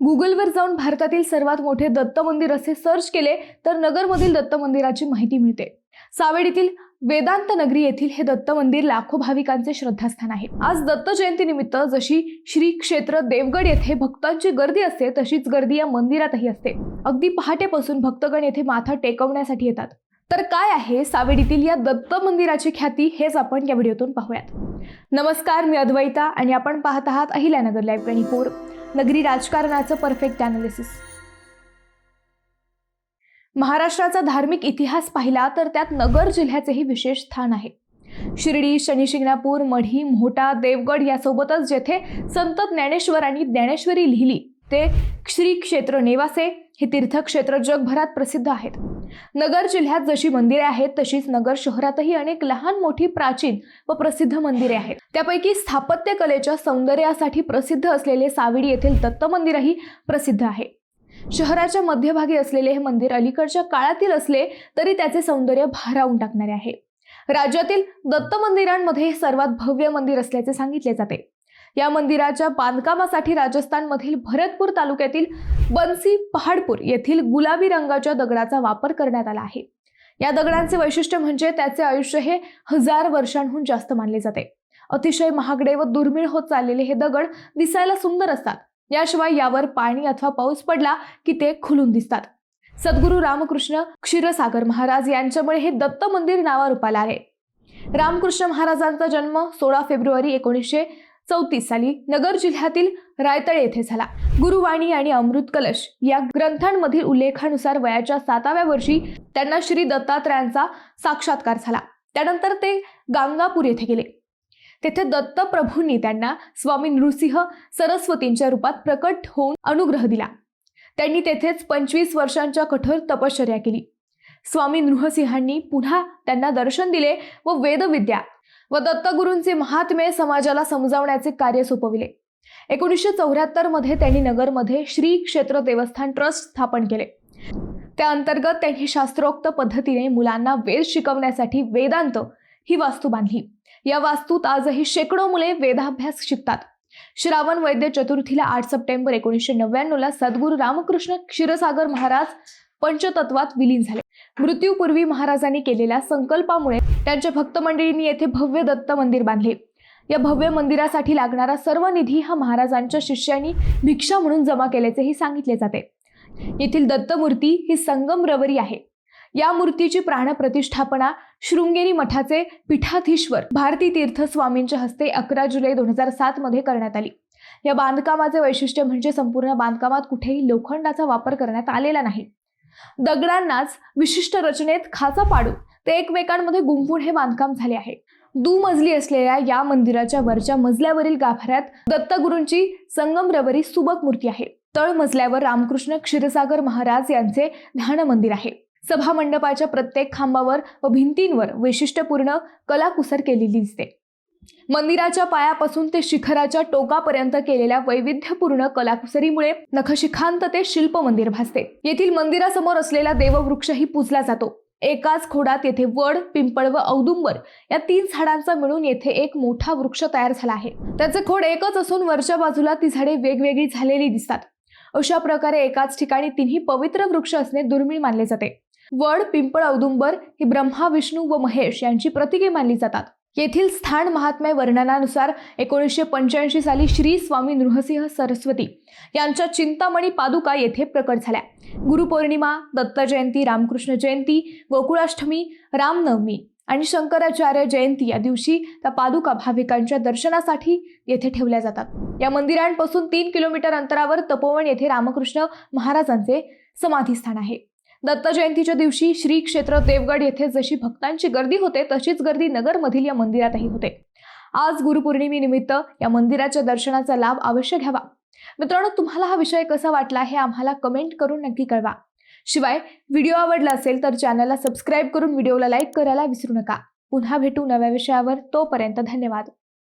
गुगलवर जाऊन भारतातील सर्वात मोठे दत्त मंदिर असे सर्च केले तर नगरमधील दत्त मंदिराची माहिती मिळते. सावेडीतील वेदांत नगरी येथील हे दत्त मंदिर लाखो भाविकांचे श्रद्धास्थान आहे. आज दत्त जयंतीनिमित्त जशी श्री क्षेत्र देवगड येथे भक्तांची गर्दी असते तशीच गर्दी या मंदिरातही असते. अगदी पहाटेपासून भक्तगण येथे माथा टेकवण्यासाठी येतात. तर काय आहे सावेडीतील या दत्त मंदिराची ख्याती हेच आपण या व्हिडिओतून पाहूयात. नमस्कार मी अद्वैता आणि आपण पाहत आहात अहिल्यानगर लाईव्ह ट्वेंटी फोर नगरी राजकारणाचं परफेक्ट अनालिसिस महाराष्ट्राचा धार्मिक इतिहास पाहिला तर त्यात नगर जिल्ह्याचेही विशेष स्थान आहे. शिर्डी शनिशिंगणापूर मढी मोहटा देवगड यासोबतच जेथे संत ज्ञानेश्वरांनी ज्ञानेश्वरी लिहिली ते श्री क्षेत्र नेवासे हे तीर्थक्षेत्र जगभरात प्रसिद्ध आहेत. नगर जिल्ह्यात जशी मंदिरे आहेत तशीच नगर शहरातही अनेक लहान मोठी प्राचीन व प्रसिद्ध मंदिरे आहेत. त्यापैकी स्थापत्य कलेच्या सौंदर्यासाठी प्रसिद्ध असलेले सावडी येथील दत्त मंदिरही प्रसिद्ध आहे. शहराच्या मध्यभागी असलेले हे मंदिर अलीकडच्या काळातील असले तरी त्याचे सौंदर्य भारावून टाकणारे आहे. राज्यातील दत्त मंदिरांमध्ये हे सर्वात भव्य मंदिर असल्याचे सांगितले जाते. या मंदिराच्या बांधकामासाठी राजस्थानमधील भरतपूर तालुक्यातील बन्सी पहाडपूर येथील गुलाबी रंगाच्या दगडाचा वापर करण्यात आला आहे. या दगडांचे वैशिष्ट्य म्हणजे त्याचे आयुष्य हे हजार वर्षांहून जास्त मानले जाते. अतिशय महागडे व दुर्मिळ होत चाललेले हे दगड दिसायला सुंदर असतात. याशिवाय यावर पाणी अथवा पाऊस पडला की ते खुलून दिसतात. सद्गुरू रामकृष्ण क्षीरसागर महाराज यांच्यामुळे हे दत्त मंदिर नावारूपाला आले रामकृष्ण महाराजांचा जन्म सोळा फेब्रुवारी एकोणीसशे चौतीस साली नगर जिल्ह्यातील रायतळे येथे झाला. गुरुवाणी आणि अमृत कलश या ग्रंथांमधील उल्लेखानुसार वयाच्या साताव्या वर्षी त्यांना श्री दत्तात्रयांचा साक्षात्कार झाला. त्यानंतर ते गांगापूर येथे गेले. तेथे दत्त प्रभूंनी त्यांना स्वामी नृसिंह सरस्वतींच्या रूपात प्रकट होऊन अनुग्रह दिला. त्यांनी तेथेच पंचवीस वर्षांच्या कठोर तपश्चर्या केली. स्वामी नृहसिंहांनी पुन्हा त्यांना दर्शन दिले व वेदविद्या व दत्तगुरूंचे महात्मे समाजाला समजावण्याचे कार्य सोपविले. एकोणीसशे चौऱ्याहत्तरमध्ये त्यांनी नगरमध्ये श्री क्षेत्र देवस्थान ट्रस्ट स्थापन केले. त्या अंतर्गत त्यांनी शास्त्रोक्त पद्धतीने मुलांना वेद शिकवण्यासाठी वेदांत ही वास्तू बांधली. या वास्तूत आजही शेकडो मुले वेदाभ्यास शिकतात. श्रावण वैद्य चतुर्थीला आठ सप्टेंबर एकोणीसशे नव्याण्णवला सद्गुरू रामकृष्ण क्षीरसागर महाराज पंचतत्वात विलीन झाले. मृत्यूपूर्वी महाराजांनी केलेल्या संकल्पामुळे त्यांच्या भक्त मंडळींनी येथे भव्य दत्त मंदिर बांधले. या भव्य मंदिरासाठी लागणारा सर्व निधी हा महाराजांच्या शिष्यांनी भिक्षा म्हणून जमा केल्याचेही सांगितले जाते. येथील दत्तमूर्ती ही संगम रवरी आहे. या मूर्तीची प्राणप्रतिष्ठापना शृंगेरी मठाचे पीठाधीश्वर भारती तीर्थ स्वामींच्या हस्ते अकरा जुलै दोन हजार सात मध्ये करण्यात आली. या बांधकामाचे वैशिष्ट्य म्हणजे संपूर्ण बांधकामात कुठेही लोखंडाचा वापर करण्यात आलेला नाही. दगडांनाच विशिष्ट रचनेत खाचा पाडून ते एकमेकांमध्ये गुंफून हे बांधकाम झाले आहे. दुमजली असलेल्या या मंदिराच्या वरच्या मजल्यावरील गाभाऱ्यात दत्तगुरूंची संगमरवरी सुबक मूर्ती आहे. तळ मजल्यावर रामकृष्ण क्षीरसागर महाराज यांचे ध्यान मंदिर आहे. सभा मंडपाच्या प्रत्येक खांबावर व भिंतींवर वैशिष्ट्यपूर्ण कलाकुसर केलेली दिसते. मंदिराच्या पायापासून ते शिखराच्या टोकापर्यंत केलेल्या वैविध्यपूर्ण कलाकुसरीमुळे नखशिखांत ते शिल्प मंदिर भासते. येथील मंदिरासमोर असलेला देववृक्षही पूजला जातो. एकाच खोडात येथे वड पिंपळ व औदुंबर या तीन झाडांचा मिळून येथे एक मोठा वृक्ष तयार झाला आहे. त्याचे खोड एकच असून वरच्या बाजूला ती झाडे वेगवेगळी झालेली दिसतात. अशा प्रकारे एकाच ठिकाणी तिन्ही पवित्र वृक्ष असणे दुर्मिळ मानले जाते. वड पिंपळ औदुंबर ही ब्रह्मा विष्णू व महेश यांची प्रतीके मानली जातात. येथील स्थान महात्म्य वर्णनानुसार एकोणीसशे पंच्याऐंशी साली श्री स्वामी नृहसिंह सरस्वती यांच्या चिंतामणी पादुका येथे प्रकट झाल्या. गुरुपौर्णिमा दत्त जयंती रामकृष्ण जयंती गोकुळाष्टमी रामनवमी आणि शंकराचार्य जयंती या दिवशी त्या पादुका भाविकांच्या दर्शनासाठी येथे ठेवल्या जातात. या मंदिरांपासून तीन किलोमीटर अंतरावर तपोवन येथे रामकृष्ण महाराजांचे समाधीस्थान आहे. दत्त जयंतीच्या दिवशी श्री क्षेत्र देवगड येथे जशी भक्तांची गर्दी होते तशीच गर्दी नगरमधील या मंदिरातही होते. आज गुरुपौर्णिमेनिमित्त या मंदिराच्या दर्शनाचा लाभ अवश्य घ्यावा. मित्रांनो तुम्हाला हा विषय कसा वाटला हे आम्हाला कमेंट करून नक्की कळवा. शिवाय व्हिडिओ आवडला असेल तर चॅनलला सबस्क्राईब करून व्हिडिओला लाईक करायला विसरू नका. पुन्हा भेटू नव्या विषयावर तोपर्यंत धन्यवाद.